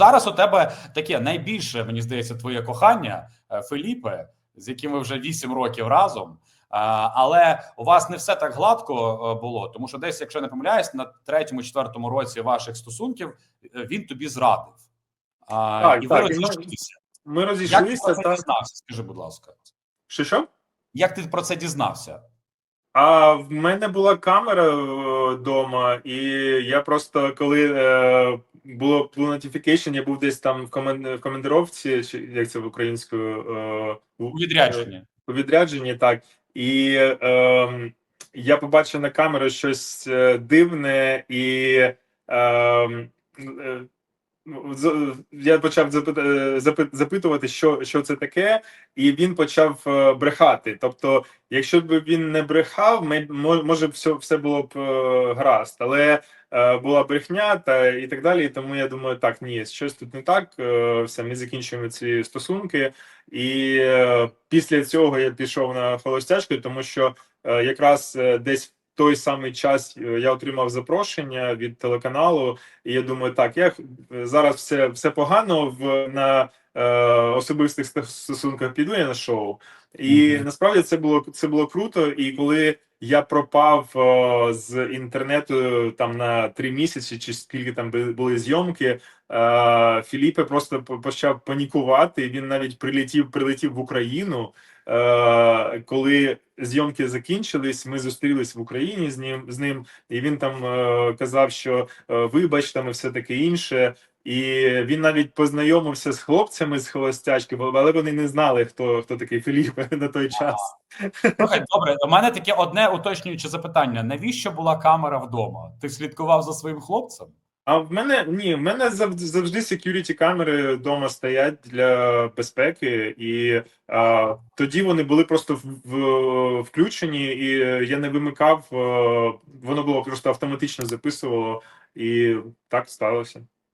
зараз у тебе таке найбільше, мені здається, твоє кохання е, Феліпе, з яким ви вже 8 років разом. Але у вас не все так гладко е, було, тому що десь, якщо не помиляюсь, на третьому, четвертому році ваших стосунків е, він тобі зрадив. Так, і ви так, і ми- розійшлися. Як ти про це та дізнався? Скажи, будь ласка, що що? як ти про це дізнався? А в мене була камера вдома, і я просто коли е, було було notification, я був десь там в командировці, чи як це в українською е, У відрядженні. у відрядженні, так. І е, я побачив на камеру щось е, дивне, і е, е, я почав е, запит- запитувати, що, що це таке, і він почав е, брехати. Тобто, якщо б він не брехав, може б все, все було б е, гаразд, але була брехня та і так далі. Тому я думаю, так, ні, щось тут не так. Все, ми закінчуємо ці стосунки. І після цього я пішов на холостячку, тому що якраз десь той самий час е, я отримав запрошення від телеканалу, і я думаю, так, я зараз все, все погано в на е, особистих ст- стосунках піду я на шоу. І Мгм. насправді це було це було круто. І коли я пропав е, з інтернету там на три місяці, чи скільки там бу- були зйомки, е, Філіпе просто почав панікувати. Він навіть прилетів, прилетів в Україну. Е, коли зйомки закінчились, ми зустрілись в Україні з ним з ним, і він там е, казав, що е, вибач там і все таке інше. І він навіть познайомився з хлопцями з холостячки, але вони не знали, хто хто такий Філіп на той час. Слухай, добре, у мене таке одне уточнююче запитання: навіщо була камера вдома? Ти слідкував за своїм хлопцем? А в мене ні, в мене завжди security камери вдома стоять для безпеки, і а, тоді вони були просто в, в, включені, і я не вимикав. е, Воно було просто автоматично записувало, і так сталося.